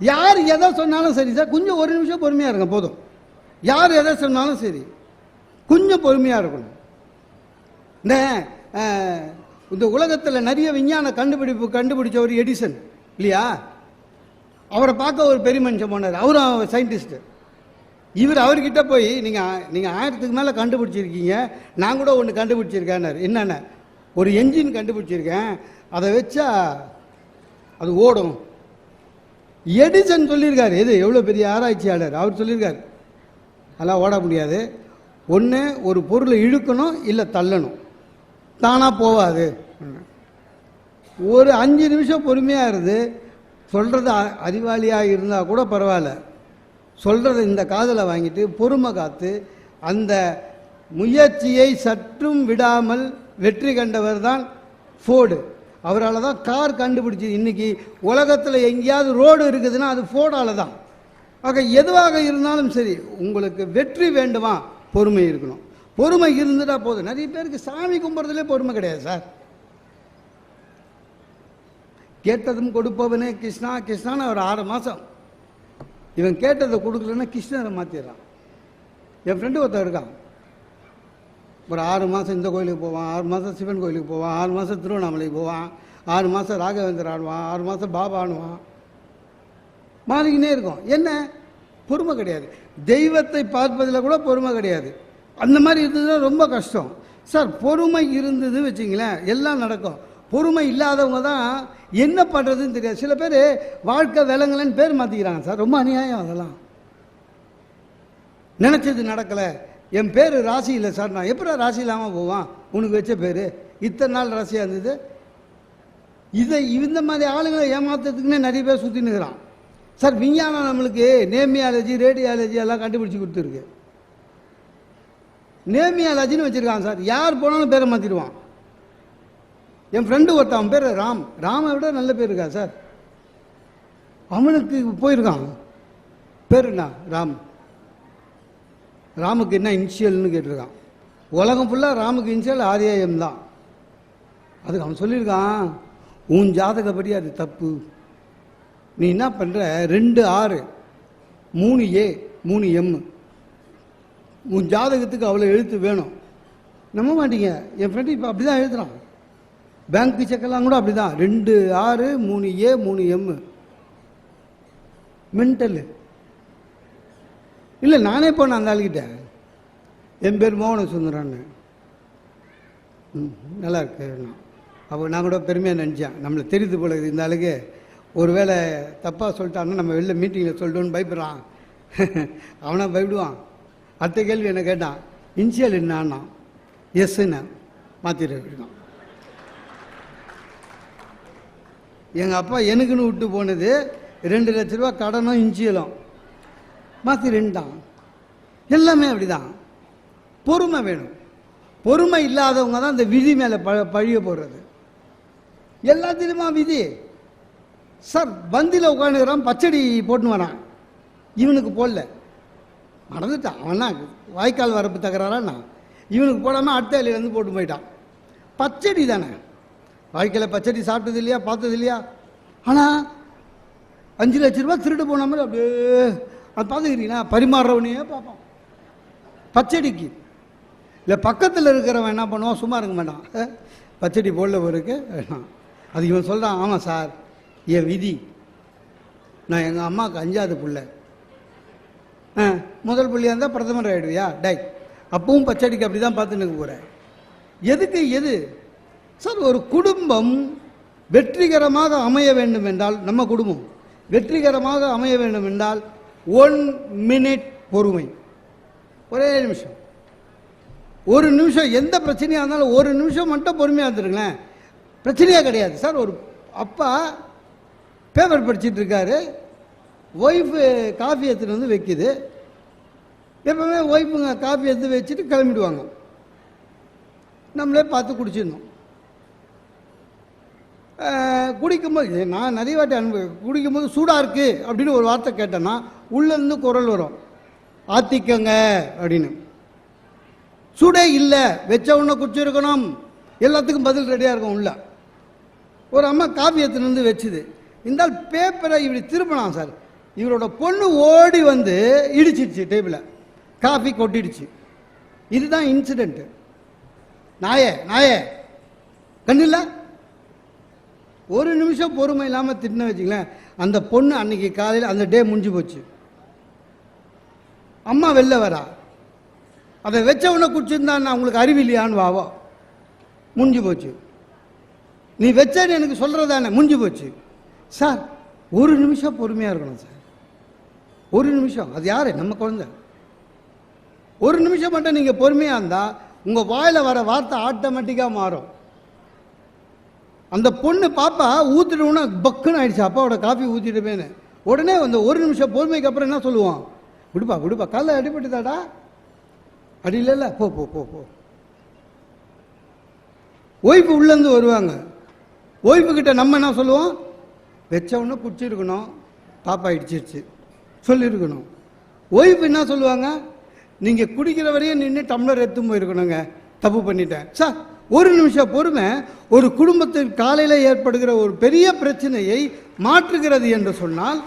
யார் எதை சொன்னாலும் சரி சார் கொஞ்சம் ஒரு நிமிஷம் பொறுமையாக இருங்க போதும். யார் எதை சொன்னாலும் சரி கொஞ்சம் பொறுமையாக இருக்கணும். இந்த இந்த உலகத்தில் நிறைய விஞ்ஞான கண்டுபிடிப்பு கண்டுபிடிச்ச ஒரு எடிசன் இல்லையா? அவரை பார்க்க ஒரு பெரிய மனுஷன் போனார். அவரும் சயின்டிஸ்ட்டு இவர் அவர்கிட்ட போய் நீங்கள் நீங்கள் ஆயிரத்துக்கு மேலே கண்டுபிடிச்சிருக்கீங்க. நான் கூட ஒன்று கண்டுபிடிச்சிருக்கேன்னாரு. என்னென்ன? ஒரு என்ஜின் கண்டுபிடிச்சிருக்கேன். அதை வச்சா அது ஓடும். எடிசன் சொல்லியிருக்காரு. எது எவ்வளோ பெரிய ஆராய்ச்சியாளர்? அவர் சொல்லியிருக்காரு. அதெல்லாம் ஓட முடியாது. ஒன்று ஒரு பொருளை இழுக்கணும் இல்லை தள்ளணும். தானாக போகாது ஒரு அஞ்சு நிமிஷம் பொறுமையாக இருந்து சொல்கிறது அறிவாளியாக இருந்தால் கூட பரவாயில்ல. சொல்கிறத இந்த காதில் வாங்கிட்டு பொறுமை காத்து அந்த முயற்சியை சற்றும் விடாமல் வெற்றி கண்டவர் தான் ஃபோர்டு அவரால் தான் கார் கண்டுபிடிச்சி இன்றைக்கி உலகத்தில் எங்கேயாவது ரோடு இருக்குதுன்னா அது ஃபோர்டால தான் ஆக எதுவாக இருந்தாலும் சரி உங்களுக்கு வெற்றி வேண்டுமா? பொறுமை இருக்கணும். பொறுமை இருந்துட்டா போதும். நிறைய பேருக்கு சாமி கும்பிட்றதுலே பொறுமை கிடையாது சார். கேட்டதும் கொடுப்பவனே கிருஷ்ணா கிருஷ்ணான்னு ஒரு ஆறு மாதம் இவன் கேட்டதை கொடுக்கலன்னா கிருஷ்ணரை மாற்றிடுறான் என் ஃப்ரெண்டு ஒருத்தன் இருக்கான். ஒரு ஆறு மாதம் இந்த கோயிலுக்கு போவான் ஆறு மாதம் சிவன் கோயிலுக்கு போவான் ஆறு மாதம் திருவண்ணாமலைக்கு போவான் ஆறு மாதம் ராகவேந்தர் ஆடுவான் ஆறு மாதம் பாபா ஆடுவான். மாறிக்கினே இருக்கும். என்ன? பொறுமை கிடையாது. தெய்வத்தை பார்ப்பதில் கூட பொறுமை கிடையாது. அந்த மாதிரி இருந்ததுன்னா ரொம்ப கஷ்டம். சார் பொறுமை இருந்தது வச்சிங்களேன் எல்லாம் நடக்கும். பொறுமை இல்லாதவங்க தான் என்ன பண்ணுறதுன்னு தெரியாது. சில பேர் வாழ்க்கை விலங்கலன்னு பேர் மாற்றிக்கிறாங்க சார். ரொம்ப அநியாயம் அதெல்லாம். நினச்சது நடக்கலை. என் பேர் ராசி இல்லை சார். நான் எப்படா ராசி இல்லாமல் போவான்? உனக்கு வச்ச பேர். இத்தனை நாள் ராசியாக இருந்தது? இதை இந்த மாதிரி ஆளுங்களை ஏமாத்துறதுக்குன்னே நிறைய பேர் சுற்றினுக்கிறான் சார் விஞ்ஞானம் நம்மளுக்கு நேமியாலஜி ரேடியாலஜி எல்லாம் கண்டுபிடிச்சி கொடுத்துருக்கு. நேமியாலஜின்னு வச்சுருக்கான் சார். யார் போனாலும் பேரை மாற்றிடுவான் என் ஃப்ரெண்டு ஒருத்தவன் பேர் ராம். ராமை விட நல்ல பேர் இருக்கா சார்? அவனுக்கு போயிருக்கான். பேர் என்ன? ராம். ராமுக்கு என்ன இனிஷியல்னு கேட்டிருக்கான். உலகம் ஃபுல்லாக ராமுக்கு இனிஷியல் ஆரியாயம் தான். அதுக்கு அவன் சொல்லியிருக்கான் உன் ஜாதகப்படி அது தப்பு. நீ என்ன பண்ணுற ரெண்டு ஆறு மூணு ஏ மூணு எம். உன் ஜாதகத்துக்கு அவ்வளோ எழுத்து வேணும். நம்ப மாட்டீங்க. என் ஃப்ரெண்டு இப்போ அப்படி தான் எழுதுறான் பேங்க் செக்கெல்லாம் கூட அப்படி தான் ரெண்டு ஆறு மூணு ஏ மூணு எம். மென்டலு இல்லை நானே போனேன் அந்த ஆளுகிட்ட. என் பேர் மோகன சுந்தரான்னு ம் நல்லா இருக்கு நான். அப்போ நான் கூட பெருமையாக நினச்சேன். நம்மளை தெரியுது போல இந்த ஆளுக்கு. ஒரு வேளை தப்பாக சொல்லிட்டான்னா நம்ம வெளில மீட்டிங்கில் சொல்லிட்டோன்னு பயப்படுறான். அவனாக பயப்படுவான். அடுத்த கேள்வி என்ன கேட்டான்? இன்சியல் என்னான்னா? எஸ்ன்னு மாற்றிட்டு எங்கள் அப்பா எனக்குன்னு விட்டு போனது ரெண்டு லட்ச ரூபா கடனும் இன்சியலும் மாற்றி ரெண்டான் எல்லாமே அப்படிதான். பொறுமை வேணும். பொறுமை இல்லாதவங்க தான் இந்த விதி மேலே ப பழிய போடுறது. எல்லாத்திலுமா விதி? சார் பந்தியில் உட்காந்துக்கிறான் பச்சடி போட்டுன்னு வரான். இவனுக்கு போடல. மறந்துட்டான் அவனா வாய்க்கால் வரப்பு தகராறான்னா இவனுக்கு போடாமல் அடுத்த இலையில போட்டு போயிட்டான். பச்சடி தானே? வாழ்க்கையில் பச்சடி சாப்பிட்டது இல்லையா பார்த்தது இல்லையா? ஆனால் அஞ்சு லட்ச ரூபா திருட்டு போன மாதிரி அப்படியே அது பார்த்துக்கிறீங்களா? பரிமாறுறவனையே பார்ப்போம் பச்சடிக்கு. இல்லை பக்கத்தில் இருக்கிறவன் என்ன பண்ணுவான்? சும்மா இருக்க மாட்டான். பச்சடி போடலவருக்கு வேணாம். அது இவன் சொல்கிறான் ஆமாம் சார் என் விதி. நான் எங்கள் அம்மாவுக்கு அஞ்சாவது பிள்ளை. ஆ முதல் பிள்ளையாக இருந்தால் பிரதமர் ஆகிடுவியா டை அப்பவும் பச்சடிக்கு அப்படி தான் பார்த்து போகிறேன் எதுக்கு எது? சார் ஒரு குடும்பம் வெற்றிகரமாக அமைய வேண்டும் என்றால் நம்ம குடும்பம். வெற்றிகரமாக அமைய வேண்டும் என்றால் ஒன் மினிட் பொறுமை. ஒரே நிமிஷம். ஒரு நிமிஷம் எந்த பிரச்சனையாக இருந்தாலும் ஒரு நிமிஷம் மட்டும் பொறுமையாக இருந்துருங்களேன். பிரச்சனையாக கிடையாது. சார் ஒரு அப்பா பேப்பர் படிச்சுட்டு இருக்காரு. ஒய்ஃபு காஃபி எடுத்துகிட்டு வந்து வைக்குது. எப்பவுமே ஒய்ஃபுங்க காஃபி எடுத்து வச்சுட்டு கிளம்பிடுவாங்க. நம்மளே பார்த்து குடிச்சிடணும். குடிக்கும்போது நான் நிறைய வாட்டி அனுபவி குடிக்கும்போது சூடாக இருக்குது அப்படின்னு ஒரு வார்த்தை கேட்டேன்னா உள்ளேருந்து குரல் வரும். ஆத்திக்கங்க அப்படின்னு. சூடே இல்லை வச்ச உடனே குச்சிருக்கணும் எல்லாத்துக்கும் பதில் ரெடியாக இருக்கும் உள்ள. ஒரு அம்மா காஃபி எடுத்துன்னு வந்து வச்சுது. இருந்தால் பேப்பரை இப்படி திருப்பினான் சார். இவரோட பொண்ணு ஓடி வந்து இடிச்சிடுச்சு டேபிளை காஃபி கொட்டிடுச்சு. இதுதான் இன்சிடெண்ட்டு நாயே நாயே. கண்ணில்லை? ஒரு நிமிஷம் பொறுமை இல்லாமல் திட்டின வச்சுங்களேன் அந்த பொண்ணு அன்னைக்கு காலையில் அந்த டே முடிஞ்சு போச்சு. அம்மா வெளில வரா. அதை வச்ச உடனே குடிச்சிருந்தா உங்களுக்கு அறிவில்லையான்னு வாவோ. முடிஞ்சு போச்சு. நீ வச்சேன்னு எனக்கு சொல்கிறதானே முடிஞ்சு போச்சு. சார் ஒரு நிமிஷம் பொறுமையாக இருக்கணும் சார். ஒரு நிமிஷம். அது யாரு? நம்ம குழந்தை. ஒரு நிமிஷம் மட்டும் நீங்கள் பொறுமையாக இருந்தால் உங்கள் வாயில் வர வார்த்தை ஆட்டோமேட்டிக்காக மாறும். அந்த பொண்ணு பாப்பா ஊற்றிட்டோன்னா பக்குன்னு ஆயிடுச்சு. அப்பாவோட காஃபி ஊற்றிட்டுமேனு உடனே அந்த ஒரு நிமிஷம் பொறுமைக்கு அப்புறம் என்ன சொல்லுவான்? விடுப்பா விடுப்பா காலைல அடிபட்டுதாடா அடி இல்லைல்ல போ போ போ போ. ஒய்ஃபு உள்ளேருந்து வருவாங்க. ஒய்ஃபு கிட்ட நம்ம என்ன சொல்லுவோம்? வச்சவொன்னு குடிச்சிருக்கணும் பாப்பா இடிச்சிருச்சு. சொல்லியிருக்கணும் ஒய்ஃப் என்ன சொல்லுவாங்க? நீங்கள் குடிக்கிற வரையும் நின்று டம்ளர் எடுத்து போயிருக்கணுங்க. தப்பு பண்ணிட்டேன். சார் ஒரு நிமிஷம் பொறுமை. ஒரு குடும்பத்தில் காலையில் ஏற்படுகிற ஒரு பெரிய பிரச்சனையை மாற்றுகிறது என்று சொன்னால்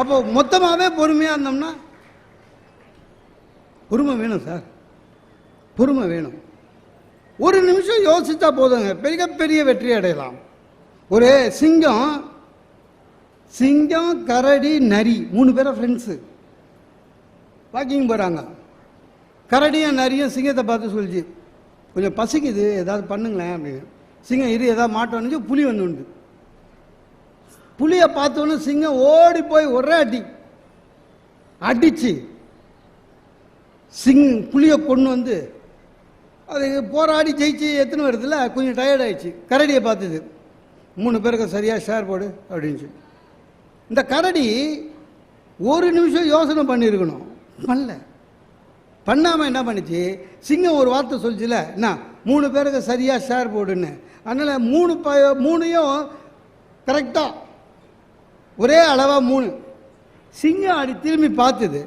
அப்போ மொத்தமாகவே பொறுமையாக இருந்தோம்னா பொறுமை வேணும் சார். பொறுமை வேணும். ஒரு நிமிஷம் யோசித்தா போதுங்க. பெரிய பெரிய வெற்றி அடையலாம். ஒரு சிங்கம் சிங்கம் கரடி நரி மூணு பேரும் ஃப்ரெண்ட்ஸு வாக்கிங் போகிறாங்க கரடியும் நரியும் சிங்கத்தை பார்த்து சொல்லிச்சு. கொஞ்சம் பசிக்குது ஏதாவது பண்ணுங்களேன் அப்படின்னு. சிங்கம் இரு ஏதாவது மாட்டோன்னு புலி வந்து உண்டு. புலியை பார்த்தோன்னே சிங்கம் ஓடி போய் ஒரே அடி அடிச்சு சிங் புளியை கொண்டு வந்து அது போராடி ஜெயிச்சு எத்தனை வருதுல கொஞ்சம் டயர்ட் ஆயிடுச்சு. கரடியை பார்த்தது. மூணு பேருக்கு சரியாக ஷேர் போடு அப்படின்ச்சு இந்த கரடி ஒரு நிமிஷம் யோசனை பண்ணியிருக்கணும். பண்ணல. பண்ணாமல் என்ன பண்ணுச்சு? சிங்கம் ஒரு வார்த்தை சொல்லிச்சுல என்ன? மூணு பேருக்கு சரியாக ஷேர் போடுன்னு. அதனால் மூணு ப மூணையும் கரெக்டாக ஒரே அளவாக மூணு. சிங்கம் அடி திரும்பி பார்த்தது.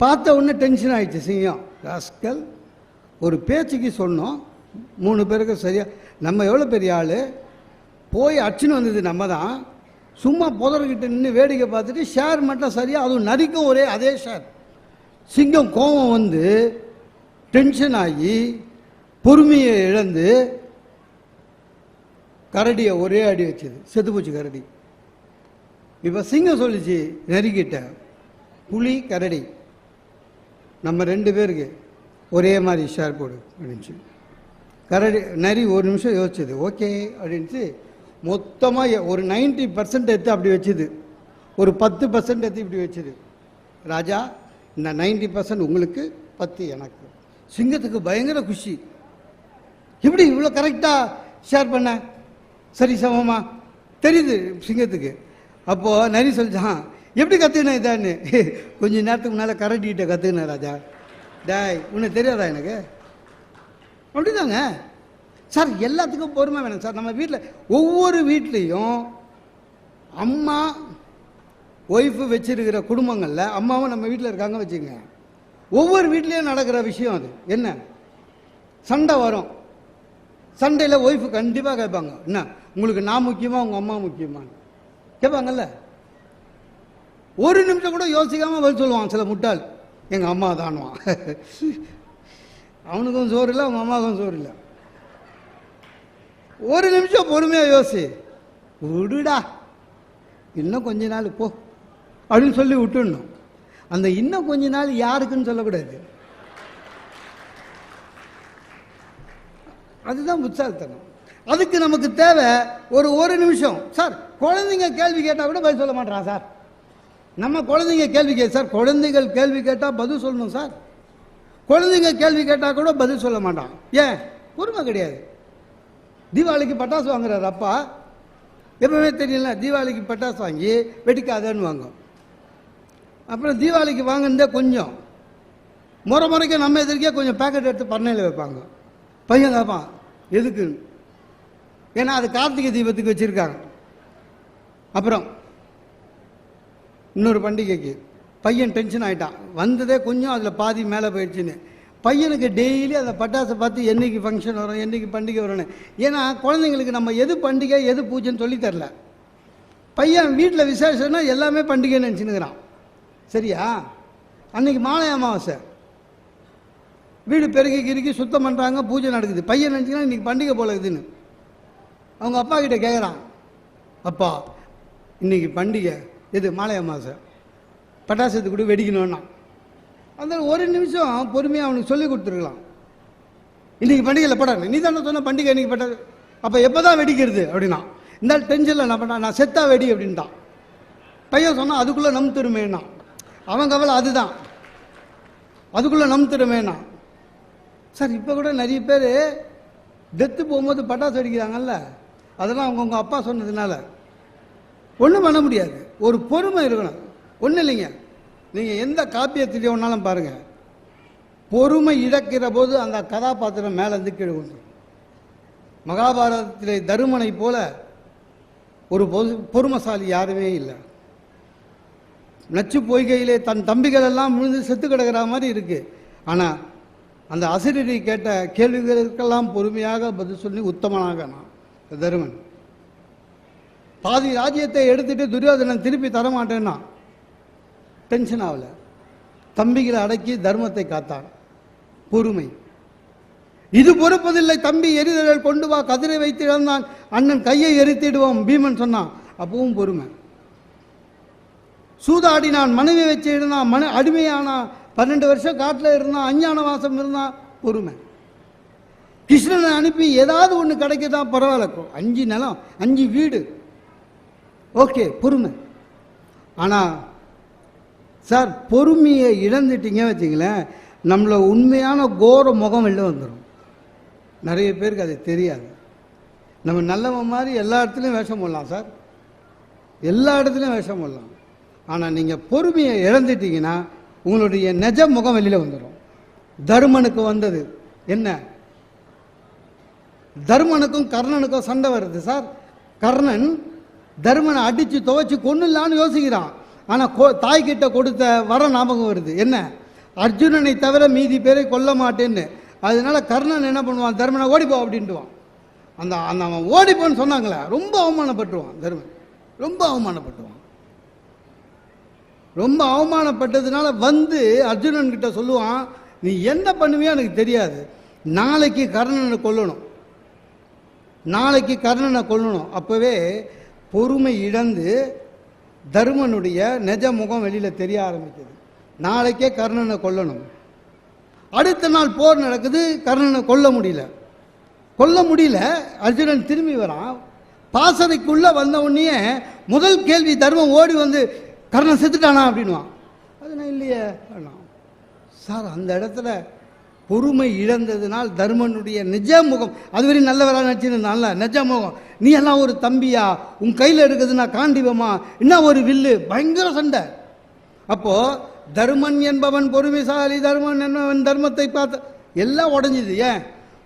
பார்த்த உடனே டென்ஷன் ஆயிடுச்சு சிங்கம். ராஸ்கல் ஒரு பேச்சுக்கு சொன்னோம். மூணு பேருக்கு சரியாக நம்ம எவ்வளோ பெரிய ஆள்? போய் அடிச்சுன்னு வந்தது நம்ம தான் சும்மா புதர்கிட்ட நின்று வேடிக்கை பார்த்துட்டு ஷேர் மட்டும் சரியாக அதுவும் நரிக்கும் ஒரே அதே ஷேர் சிங்கம் கோபம் வந்து டென்ஷன் ஆகி பொறுமையை இழந்து கரடியை ஒரே அடி வச்சது செத்து போச்சு கரடி. இப்போ சிங்கம் சொல்லிச்சு நெருங்கிட்ட புலி கரடி. நம்ம ரெண்டு பேருக்கு ஒரே மாதிரி ஷேர் போடு அப்படின்ச்சு. கரடி நரி ஒரு நிமிஷம் யோசிச்சது ஓகே அப்படின்ட்டு மொத்தமாக ஒரு 90% பர்சன்ட் எடுத்து அப்படி வச்சுது. ஒரு பத்து பர்சன்ட் எடுத்து இப்படி வச்சுது. ராஜா இந்த 90% பர்சன்ட் உங்களுக்கு பத்து எனக்கு. சிங்கத்துக்கு பயங்கர குஷி. எப்படி இவ்வளோ கரெக்டாக ஷேர் பண்ண? சரி சமமா? தெரியுது சிங்கத்துக்கு. அப்போது நரி சொல்லிச்சான் எப்படி கற்றுக்கினேன் இதான்னு? கொஞ்ச நேரத்துக்கு முன்னால் கரண்டிகிட்ட கற்றுக்கினேன் ராஜா. டாய் உனக்கு தெரியாதா எனக்கு? அப்படிதாங்க. சார் எல்லாத்துக்கும் பொறுமை வேணும் சார். நம்ம வீட்டில் ஒவ்வொரு வீட்லேயும் அம்மா ஒய்ஃபு வச்சிருக்கிற குடும்பங்களில் அம்மாவும் நம்ம வீட்டில் இருக்காங்க வச்சுங்க ஒவ்வொரு வீட்லேயும் நடக்கிற விஷயம் அது. என்ன? சண்டை வரும். சண்டையில் ஒய்ஃபு கண்டிப்பாக கேட்பாங்க. என்ன? உங்களுக்கு நான் முக்கியமா உங்கள் அம்மா முக்கியமா கேட்பாங்கல்ல? ஒரு நிமிஷம் கூட யோசிக்காமல் பதில் சொல்லுவான் சில முட்டாள். எங்கள் அம்மா தானுவான் அவனுக்கும் சோறு இல்லை அவங்க அம்மாவுக்கும் சோறு இல்லை. ஒரு நிமிஷம் பொறுமையாக யோசி. விடுடா. இன்னும் கொஞ்ச நாள் போ. அப்படின்னு சொல்லி விட்டுடணும். அந்த இன்னும் கொஞ்ச நாள் யாருக்குன்னு சொல்லக்கூடாது. அதுதான் புத்தாலித்தனம் அதுக்கு நமக்கு தேவை ஒரு ஒரு நிமிஷம். சார் குழந்தைங்க கேள்வி கேட்டால் கூட பதில் சொல்ல மாட்டான் சார். நம்ம குழந்தைங்க கேள்வி கே சார் குழந்தைகள் கேள்வி கேட்டால் பதில் சொல்லணும் சார். குழந்தைங்க கேள்வி கேட்டால் கூட பதில் சொல்ல மாட்டான். ஏன்? பொறுமை கிடையாது. தீபாவளிக்கு பட்டாசு வாங்குறாரு அப்பா. எப்பவுமே தெரியல தீபாவளிக்கு பட்டாசு வாங்கி வெடிக்காதன்னு வாங்கும் அப்புறம் தீபாவளிக்கு வாங்கினதே கொஞ்சம். முறை முறைக்கு நம்ம எதிர்க்கே கொஞ்சம் பேக்கெட் எடுத்து பண்ணையில் வைப்பாங்க. பையன் கேட்பான் எதுக்கு? ஏன்னா அது கார்த்திகை தீபத்துக்கு வச்சுருக்காங்க. அப்புறம் இன்னொரு பண்டிகைக்கு பையன் டென்ஷன் ஆகிட்டான் வந்ததே கொஞ்சம் அதில் பாதி மேலே போயிடுச்சுன்னு. பையனுக்கு டெய்லி அந்த பட்டாசை பார்த்து என்னைக்கு ஃபங்க்ஷன் வரும் என்னைக்கு பண்டிகை வரும்னு. ஏன்னா குழந்தைங்களுக்கு நம்ம எது பண்டிகை எது பூஜைன்னு சொல்லித்தரல பையன் வீட்டில் விசேஷம்னா எல்லாமே பண்டிகைன்னு நினச்சினுக்கிறான் சரியா? அன்னைக்கு மாலை அமாவாசை. வீடு பெருகி கிருக்கி சுத்தம் பண்ணுறாங்க பூஜை நடக்குது. பையன் நினச்சிங்கன்னா இன்னைக்கு பண்டிகை போல இருக்குதுன்னு. அவங்க அப்பா கிட்ட கேட்குறான் அப்பா இன்னைக்கு பண்டிகை. எது மாலை அமாவாசை? பட்டாசத்து கூட வெடிக்கணும்னா. அந்த ஒரு நிமிஷம் பொறுமையாக அவனுக்கு சொல்லி கொடுத்துருக்கலாம். இன்னைக்கு பண்டிகையில் படம் நீ தானே சொன்ன பண்டிகை இன்னைக்கு பட்டாசு அப்போ எப்போ தான் வெடிக்கிறது? அப்படின்னா இந்த டென்ஷனில் நான் பண்ண நான் செத்தா வெடி அப்படின்ட்டான். பையன் சொன்னால் அதுக்குள்ளே நம் திருமேனா அவன் கவலை அதுதான். அதுக்குள்ளே நம் திருமேனா சார் இப்போ கூட நிறைய பேர் டெத்து போகும்போது பட்டாசு வெடிக்கிறாங்கல்ல? அதெல்லாம் அவங்கவுங்க அப்பா சொன்னதுனால. ஒன்றும் பண்ண முடியாது. ஒரு பொறுமை இருக்கணும். ஒன்றும் இல்லைங்க. நீங்கள் எந்த காப்பியத்திலே ஒன்றாலும் பாருங்கள் பொறுமை இழக்கிற போது அந்த கதாபாத்திரம் மேலேருந்து கீழே கொண்டு மகாபாரதத்திலே தருமனை போல ஒரு பொது- பொறுமைசாலி யாருமே இல்லை. நச்சு பொய்கையிலே தன் தம்பிகள் எல்லாம் விழுந்து செத்து கிடக்கிற மாதிரி இருக்கு. ஆனால் அந்த அசிரடி கேட்ட கேள்விகளுக்கெல்லாம் பொறுமையாக பதில் சொல்லி உத்தமனாக நான். தருமன். பாதி ராஜ்யத்தை எடுத்துட்டு துரியோதனன் திருப்பி தரமாட்டேன்னா டென்ஷன் ஆகல. தம்பிகளை அடக்கி தர்மத்தை காத்தான். பொறுமை. இது பொறுப்பதில்லை தம்பி எரிதழல் கொண்டு வா கதிரை வைத்து இழந்தான் அண்ணன் கையை எரித்திடுவோம் பீமன் சொன்னான். அப்பவும் பொறுமை. சூதாடினான் மனைவி வச்சு இருந்தான் மன அடிமையானான் பன்னெண்டு வருஷம் காட்டில் இருந்தான் அஞ்ஞான வாசம் இருந்தான் பொறுமை. கிருஷ்ணனை அனுப்பி ஏதாவது ஒன்று கிடைக்கதான் பரவாயில்ல அஞ்சு நிலம் அஞ்சு வீடு. ஓகே பொறுமை. ஆனால் சார் பொறுமையை இழந்துட்டீங்க வச்சிங்களேன் நம்மளை உண்மையான கோர முகம் வெளில வந்துடும் நிறைய பேருக்கு அது தெரியாது. நம்ம நல்லவன் மாதிரி எல்லா இடத்துலையும் வேஷம் போடலாம் சார். எல்லா இடத்துலையும் வேஷம் போடலாம். ஆனால் நீங்கள் பொறுமையை இழந்துட்டீங்கன்னா உங்களுடைய நெஜ முகம் வெளியில் வந்துடும் தருமனுக்கு வந்தது. என்ன? தர்மனுக்கும் கர்ணனுக்கும் சண்டை வருது சார். கர்ணன் தர்மனை அடித்து துவைச்சு கொன்னுலான்னு யோசிக்கிறான். ஆனால் கொ தாய்கிட்ட கொடுத்த வர ஞாபகம் வருது. என்ன? அர்ஜுனனை தவிர மீதி பேரை கொல்ல மாட்டேன்னு. அதனால கர்ணன் என்ன பண்ணுவான்? தர்மனை ஓடிப்போ அப்படின்ட்டுவான். அந்த அந்த அவன் ஓடிப்போன்னு சொன்னாங்களே ரொம்ப அவமானப்பட்டுருவான் தர்மன். ரொம்ப அவமானப்பட்டுவான் ரொம்ப அவமானப்பட்டதுனால வந்து அர்ஜுனன் கிட்ட சொல்லுவான் நீ என்ன பண்ணுவியோ எனக்கு தெரியாது. நாளைக்கு கர்ணனை கொல்லணும். நாளைக்கு கர்ணனை கொல்லணும். அப்போவே பொறுமை இழந்து தருமனுடைய நெஜ முகம் வெளியில் தெரிய ஆரம்பிக்குது. நாளைக்கே கர்ணனை கொல்லணும். அடுத்த நாள் போர் நடக்குது கர்ணனை கொல்ல முடியல. கொல்ல முடியல அர்ஜுனன் திரும்பி வரான். பாசறைக்குள்ளே வந்த உடனே முதல் கேள்வி தர்மம் ஓடி வந்து கர்ணன் செத்துட்டானா அப்படின்வான் அது நான் இல்லையே சார் அந்த இடத்துல பொறுமை இழந்ததுனால் தர்மனுடைய நிஜ முகம் அதுவரை நல்லவராக நினச்சிருந்தான்ல நிஜ முகம் நீ எல்லாம் ஒரு தம்பியா? உன் கையில் இருக்குதுன்னா காண்டிவமா என்ன ஒரு வில்லு? பயங்கர சண்டை. அப்போ தர்மன் என்பவன் பொறுமைசாலி தர்மன் என்பவன் தர்மத்தை பார்த்த எல்லாம் உடஞ்சிது. ஏன்?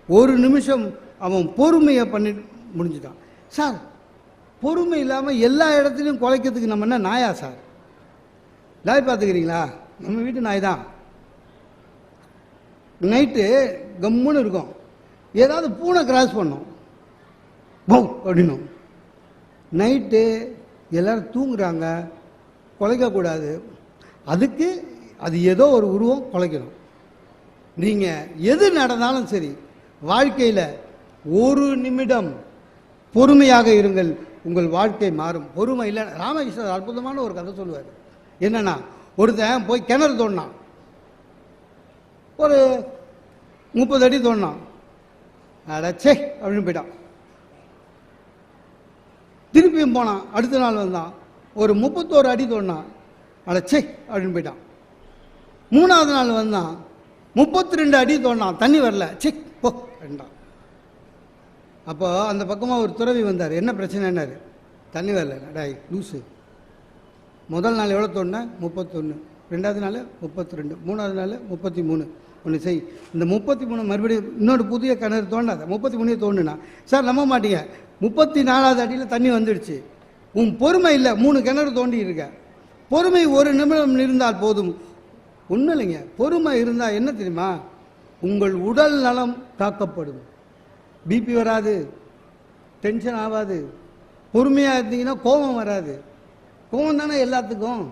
ஒரு நிமிஷம் அவன் பொறுமையை பண்ணி முடிஞ்சுட்டான். சார் பொறுமை இல்லாமல் எல்லா இடத்துலையும் குலைக்கிறதுக்கு நம்ம என்ன நாயா சார்? நாய் பார்த்துக்கிறீங்களா? நம்ம வீட்டு நாய் தான். நைட்டு கம்முன்னு இருக்கும். ஏதாவது பூனை கிராஸ் பண்ணும். பவு அப்படின்னும். நைட்டு எல்லாரும் தூங்குறாங்க. குலைக்கக்கூடாது அதுக்கு அது ஏதோ ஒரு உருவம் குலைக்கணும். நீங்கள் எது நடந்தாலும் சரி வாழ்க்கையில் ஒரு நிமிடம் பொறுமையாக இருங்கள். உங்கள் வாழ்க்கை மாறும். பொறுமை இல்லை. ராமகிருஷ்ணர் அற்புதமான ஒரு கதை சொல்லுவார். என்னன்னா ஒருத்தன் போய் கிணறு தோண்டினான். ஒரு முப்பது அடி தோண்டினான். அடச்சே அப்படின்னு போயிட்டான். திருப்பியும் போனான். அடுத்த நாள் வந்தான். ஒரு முப்பத்தோரு அடி தோண்டினான். அடச்சே அப்படின்னு போயிட்டான். மூணாவது நாள் வந்தான். முப்பத்தி ரெண்டு அடி தோண்டினான். தண்ணி வரல. சே போ அப்படின்ட்டான். அப்போ அந்த பக்கமாக ஒரு துறவி வந்தார். என்ன பிரச்சனைன்னாரு? தண்ணி வரல. டாய் லூசு. முதல் நாள் எவ்வளோ தோண்டினேன் முப்பத்தொன்று ரெண்டாவது நாள் முப்பத்தி ரெண்டு மூணாவது நாள் முப்பத்தி மூணு ஒன்று செய். இந்த முப்பத்தி மூணு மறுபடியும் இன்னொரு புதிய கிணறு தோண்டாத. முப்பத்தி மூணே தோணுன்னா சார் நம்ப மாட்டீங்க. முப்பத்தி நாலாவது அடியில் தண்ணி வந்துடுச்சு. உன் பொறுமை இல்லை. மூணு கிணறு தோண்டி இருக்க பொறுமை ஒரு நிமிடம் இருந்தால் போதும். ஒன்றும் இல்லைங்க. பொறுமை இருந்தால் என்ன தெரியுமா? உங்கள் உடல் நலம் காக்கப்படும் பிபி வராது. டென்ஷன் ஆகாது. பொறுமையாக இருந்தீங்கன்னா கோபம் வராது. கோபம் தானே எல்லாத்துக்கும்?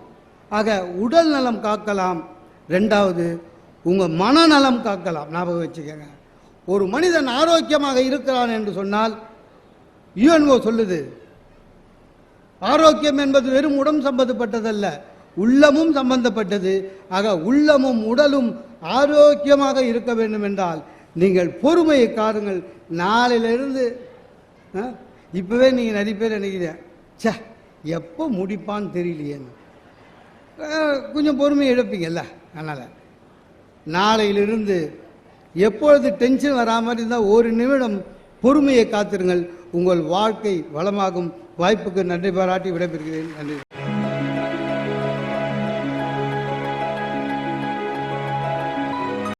ஆக உடல் நலம் காக்கலாம். ரெண்டாவது உங்கள் மனநலம் காக்கலாம். ஞாபகம் வச்சுக்கோங்க. ஒரு மனிதன் ஆரோக்கியமாக இருக்கிறான் என்று சொன்னால் யுஎன்ஓ சொல்லுது ஆரோக்கியம் என்பது வெறும் உடம்பு சம்பந்தப்பட்டதல்ல உள்ளமும் சம்பந்தப்பட்டது. ஆக உள்ளமும் உடலும் ஆரோக்கியமாக இருக்க வேண்டும் என்றால் நீங்கள் பொறுமையை காருங்கள். நாளிலிருந்து ஆ, நீங்கள் நிறைய பேர் நினைக்கிறேன் ச்சே எப்போ முடிப்பான்னு தெரியலையேன்னு கொஞ்சம் பொறுமையை இழப்பீங்கல்ல அதனால். நாளையிலிருந்து எப்பொழுது டென்ஷன் வரா மாதிரி இருந்தால் ஒரு நிமிடம் பொறுமையை காத்திருங்கள். உங்கள் வாழ்க்கை வளமாகும். வாய்ப்புக்கு நன்றி பாராட்டி விடைபெறுகிறேன். நன்றி.